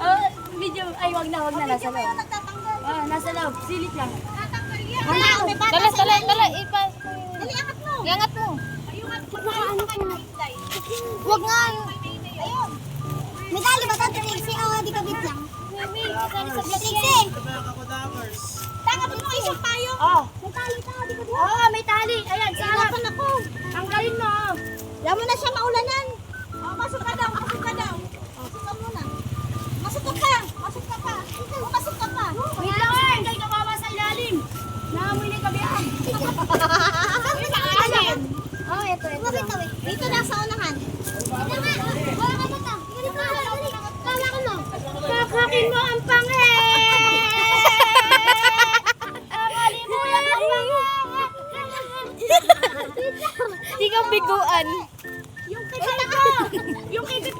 Ah, video, ay wag na, wag na, nasa loob. Ah, nasa loob, silip lang. Tatanggal yan. Wala, may bata Dala, dala, dala. Ipas. Dali, angat mo. Iangat mo. Ayun, ano ka na? Huwag nga. Ayun. May tali ba ito, Trixie? Oo, di kabit lang. Trixie! Tanga mo mo isang payo. Oh, May tali ka, di kabit. oh, may tali. Ayan, sa harap. Tanggalin mo. mo na siya maulanan. Oh, masok ka daw, masok ka daw. Oh, masok ka muna. Masok ka pa. Masok ka pa. Oh, masok ka pa. Wait lang, eh. Hindi ka mama sa ilalim. Naamoy na yung kabihan. Ayan. Oh, ito, ito Bakit lang. eh? Dito na sa unahan. Dito nga. Wala ka mata. Dito ka. Kala ko mo. Kakakin mo ang pange! Nakalimutan ang pange! Di ka biguan. Yung kikit ko! Yung kikit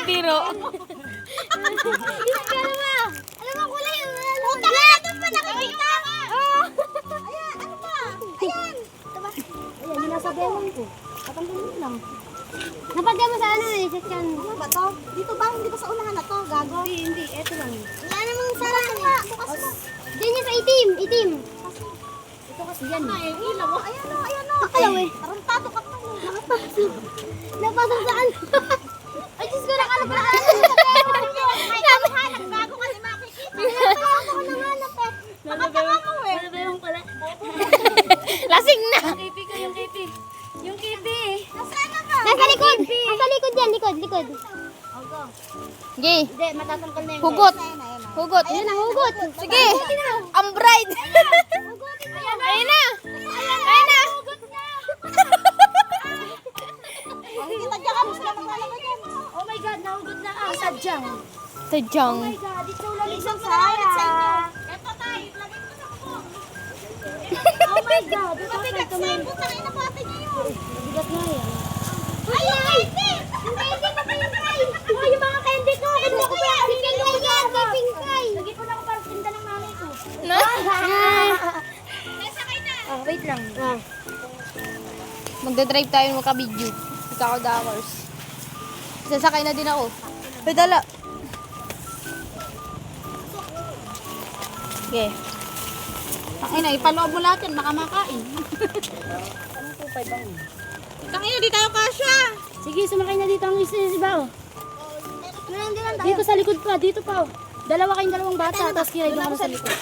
biro. Alam mo, kulay. Puta na. Doon pa nakikita. Ayan, ano ba? Ayan. Diba? Ayan, binasabihan lang ko. Patanggalin lang. Napagyan mo sa ano eh, sa tiyan. Ano ba to? Dito ba? Hindi ba sa unahan na to? Gago. Hindi, hindi. Ito lang. Wala namang sarang eh. Bukas mo. Diyan niya sa itim. Itim. Ito kasi yan. eh. Ay, ilaw. Ayan o, ayan eh. Tarantado ka pa. Nakapasok. Napasok saan? Ay, Diyos ko, nakalap na Hanap bago kasi makikita. Ako ko nanganap eh. Nakatanga mo eh. Ano ba yung pala? Lasing na. Yung kipi ko, yung kipi. Yung kipi. Nasaan na ba? Nasa likod. Nasa likod yan, likod, likod. Sige. Hindi, matatangkal na yung Hugot. Ayan, ayan. Hugot. Ayan ang hugot. Sige. Ang bride. Ayun na. Ayun na. Kita dyan ka, gusto naman alam mo dyan. Oh my God, nahugot na ah, sadyang. Oh Sadyang. my God, it's so Isang sa sa sa saya. Eto tayo, lagay mo sa kuko. Oh my God, ito Mabigat ito sa na. ibo, tayo na pati niyo yun. Bigat na yan. Ay, candy pa pala tayo. Oh, yung mga candy ko. Ano ko yan? Pingkay yan, may pingkay. Lagi po na ako para tinda ng nanay ko. Na? Nasakay na. Oh, wait lang. Ah. Magdadrive tayo makabidyo. Ikaw Dakars. Sasakay na din ako. Ay, dala. Sige. Ay na, ipaloob mo lahat yan, baka makain. Tangina, di tayo kasya. Sige, sumakay na dito ang isisibaw. Malandi lang tayo. Dito sa likod pa, dito pa. Oh. Dalawa kayong dalawang bata, Tala, tapos kiraydo ka na sa likod.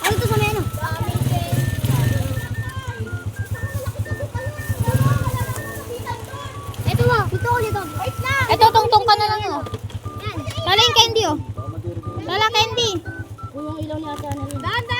Ay, ito sa meno. Ito mo, ito ko dito. Ito, tungtong ka na lang. Oh. Lala yung candy, oh. Lala candy. Kung yung ilaw ni ate, ano rin. Dada!